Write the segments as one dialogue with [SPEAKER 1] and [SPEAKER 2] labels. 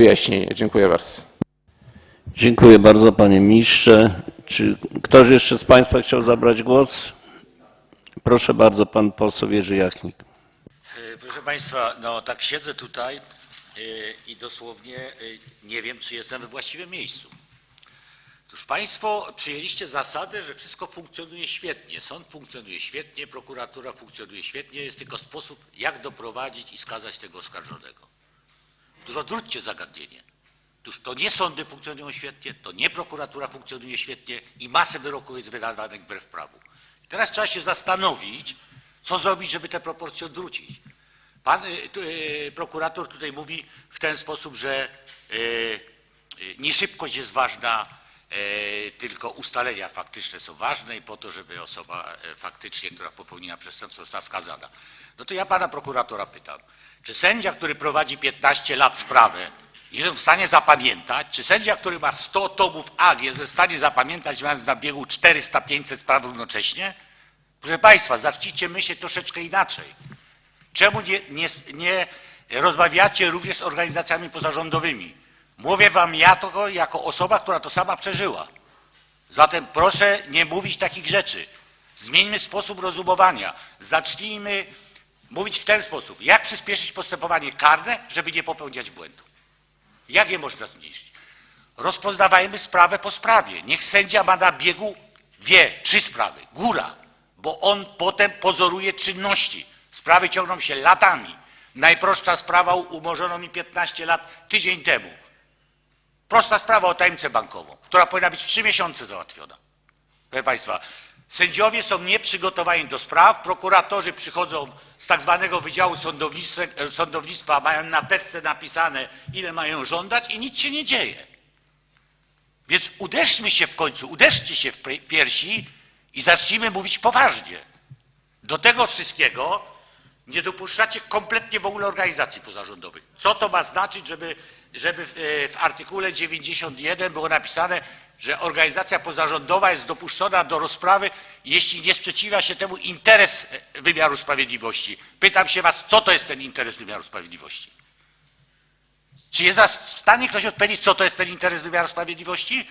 [SPEAKER 1] wyjaśnienie. Dziękuję bardzo.
[SPEAKER 2] Dziękuję bardzo panie ministrze. Czy ktoś jeszcze z państwa chciał zabrać głos? Proszę bardzo, pan poseł Jerzy Jachnik.
[SPEAKER 3] E, Proszę Państwa, no tak siedzę tutaj e, i dosłownie e, nie wiem, czy jestem we właściwym miejscu. Otóż Państwo przyjęliście zasadę, że wszystko funkcjonuje świetnie. Sąd funkcjonuje świetnie, prokuratura funkcjonuje świetnie, jest tylko sposób, jak doprowadzić i skazać tego oskarżonego. Otóż odwróćcie zagadnienie. Otóż to nie sądy funkcjonują świetnie, to nie prokuratura funkcjonuje świetnie i masę wyroków jest wydawanych wbrew prawu. Teraz trzeba się zastanowić, co zrobić, żeby te proporcje odwrócić. Pan y, y, prokurator tutaj mówi w ten sposób, że y, y, nie szybkość jest ważna, tylko ustalenia faktyczne są ważne i po to, żeby osoba y, faktycznie, która popełniła przestępstwo, została skazana. No to ja pana prokuratora pytam, czy sędzia, który prowadzi 15 lat sprawę, jest w stanie zapamiętać, czy sędzia, który ma 100 tomów akt, jest w stanie zapamiętać, mając na biegu 400-500 spraw równocześnie? Proszę Państwa, zacznijcie myśleć troszeczkę inaczej. Czemu nie, nie, nie rozmawiacie również z organizacjami pozarządowymi? Mówię wam ja to jako osoba, która to sama przeżyła. Zatem proszę nie mówić takich rzeczy. Zmieńmy sposób rozumowania. Zacznijmy mówić w ten sposób. Jak przyspieszyć postępowanie karne, żeby nie popełniać błędu? Jak je można zmniejszyć? Rozpoznawajmy sprawę po sprawie. Niech sędzia ma na biegu dwie, trzy sprawy. Góra, bo on potem pozoruje czynności. Sprawy ciągną się latami. Najprostsza sprawa umorzono mi 15 lat tydzień temu. Prosta sprawa o tajemnicę bankową, która powinna być w trzy miesiące załatwiona. Proszę Państwa, sędziowie są nieprzygotowani do spraw, prokuratorzy przychodzą z tak zwanego Wydziału Sądownictwa, sądownictwa mają na teczce napisane, ile mają żądać i nic się nie dzieje. Więc uderzmy się w końcu, uderzcie się w pie- piersi i zacznijmy mówić poważnie. Do tego wszystkiego nie dopuszczacie kompletnie w ogóle organizacji pozarządowych. Co to ma znaczyć, żeby, żeby w, e, w artykule 91 było napisane, że organizacja pozarządowa jest dopuszczona do rozprawy, jeśli nie sprzeciwia się temu interes e, wymiaru sprawiedliwości. Pytam się was, co to jest ten interes wymiaru sprawiedliwości? Czy jest w stanie ktoś odpowiedzieć, co to jest ten interes wymiaru sprawiedliwości?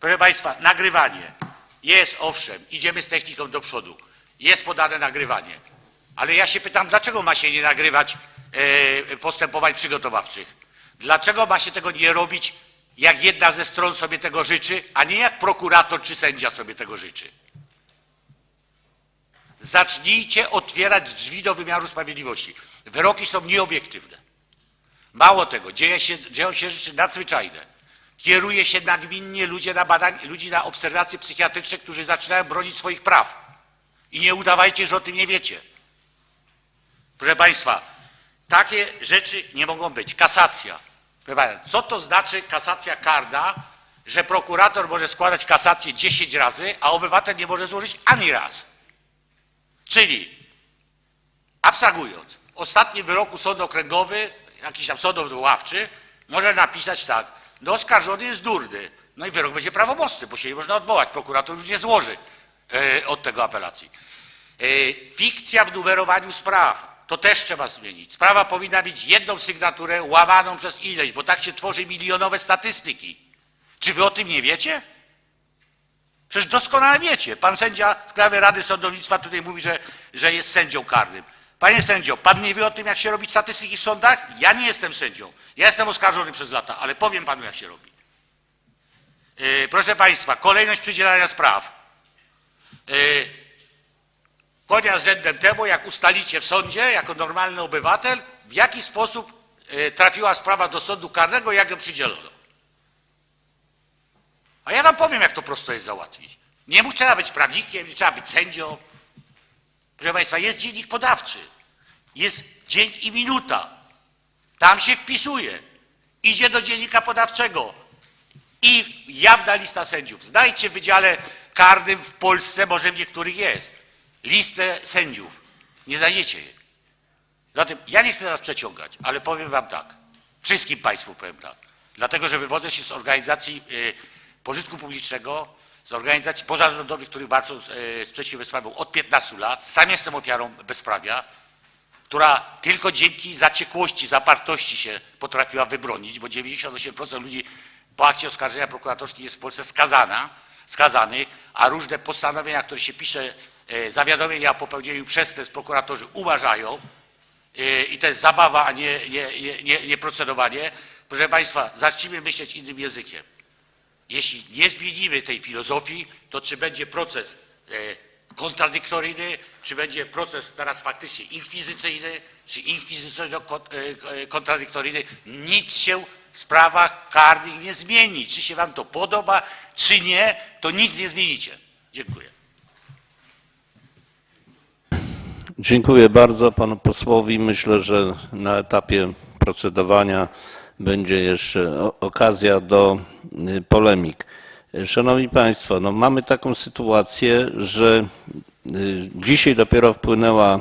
[SPEAKER 3] Proszę Państwa, nagrywanie. Jest, owszem, idziemy z techniką do przodu. Jest podane nagrywanie. Ale ja się pytam, dlaczego ma się nie nagrywać e, postępowań przygotowawczych? Dlaczego ma się tego nie robić, jak jedna ze stron sobie tego życzy, a nie jak prokurator czy sędzia sobie tego życzy? Zacznijcie otwierać drzwi do wymiaru sprawiedliwości. Wyroki są nieobiektywne. Mało tego, dzieje się, dzieją się rzeczy nadzwyczajne. Kieruje się nagminnie ludzie na badania, ludzi na obserwacje psychiatryczne, którzy zaczynają bronić swoich praw. I nie udawajcie, że o tym nie wiecie. Proszę Państwa, takie rzeczy nie mogą być. Kasacja. Co to znaczy kasacja karna, że prokurator może składać kasację 10 razy, a obywatel nie może złożyć ani raz? Czyli, abstrahując, w ostatnim wyroku sąd okręgowy, jakiś tam sąd odwoławczy, może napisać tak, no oskarżony jest durny. No i wyrok będzie prawomocny, bo się nie można odwołać. Prokurator już nie złoży e, od tego apelacji. E, fikcja w numerowaniu spraw. To też trzeba zmienić. Sprawa powinna mieć jedną sygnaturę łamaną przez ileś, bo tak się tworzy milionowe statystyki. Czy wy o tym nie wiecie? Przecież doskonale wiecie. Pan sędzia z Krajowej Rady Sądownictwa tutaj mówi, że, że jest sędzią karnym. Panie sędzio, pan nie wie o tym, jak się robi statystyki w sądach? Ja nie jestem sędzią. Ja jestem oskarżony przez lata, ale powiem panu, jak się robi. Yy, proszę państwa, kolejność przydzielania spraw. Yy, konia rzędem temu, jak ustalicie w sądzie, jako normalny obywatel, w jaki sposób yy, trafiła sprawa do sądu karnego, jak ją przydzielono. A ja wam powiem, jak to prosto jest załatwić. Nie trzeba być prawnikiem, nie trzeba być sędzią. Proszę Państwa, jest dziennik podawczy, jest dzień i minuta. Tam się wpisuje. Idzie do dziennika podawczego i jawna lista sędziów. Znajdźcie w Wydziale Karnym w Polsce, może w niektórych jest, listę sędziów. Nie znajdziecie jej. Zatem ja nie chcę nas przeciągać, ale powiem wam tak. Wszystkim Państwu powiem tak. Dlatego, że wywodzę się z organizacji y, pożytku publicznego, z organizacji pozarządowych, które walczą z, y, z przeciwbezprawią od 15 lat. Sam jestem ofiarą bezprawia, która tylko dzięki zaciekłości, zapartości się potrafiła wybronić, bo 98% ludzi po akcie oskarżenia prokuratorskiej jest w Polsce skazana, skazany, a różne postanowienia, które się pisze, zawiadomienia o popełnieniu przestępstw prokuratorzy uważają, e, i to jest zabawa, a nie, nie, nie, nie, nie procedowanie. Proszę Państwa, zacznijmy myśleć innym językiem. Jeśli nie zmienimy tej filozofii, to czy będzie proces e, kontradyktoryjny, czy będzie proces teraz faktycznie inkwizycyjny, czy inkwizycyjno-kontradyktoryjny, nic się w sprawach karnych nie zmieni. Czy się Wam to podoba, czy nie, to nic nie zmienicie. Dziękuję.
[SPEAKER 2] Dziękuję bardzo panu posłowi. Myślę, że na etapie procedowania będzie jeszcze okazja do y, polemik. Szanowni Państwo, no mamy taką sytuację, że y, dzisiaj dopiero wpłynęła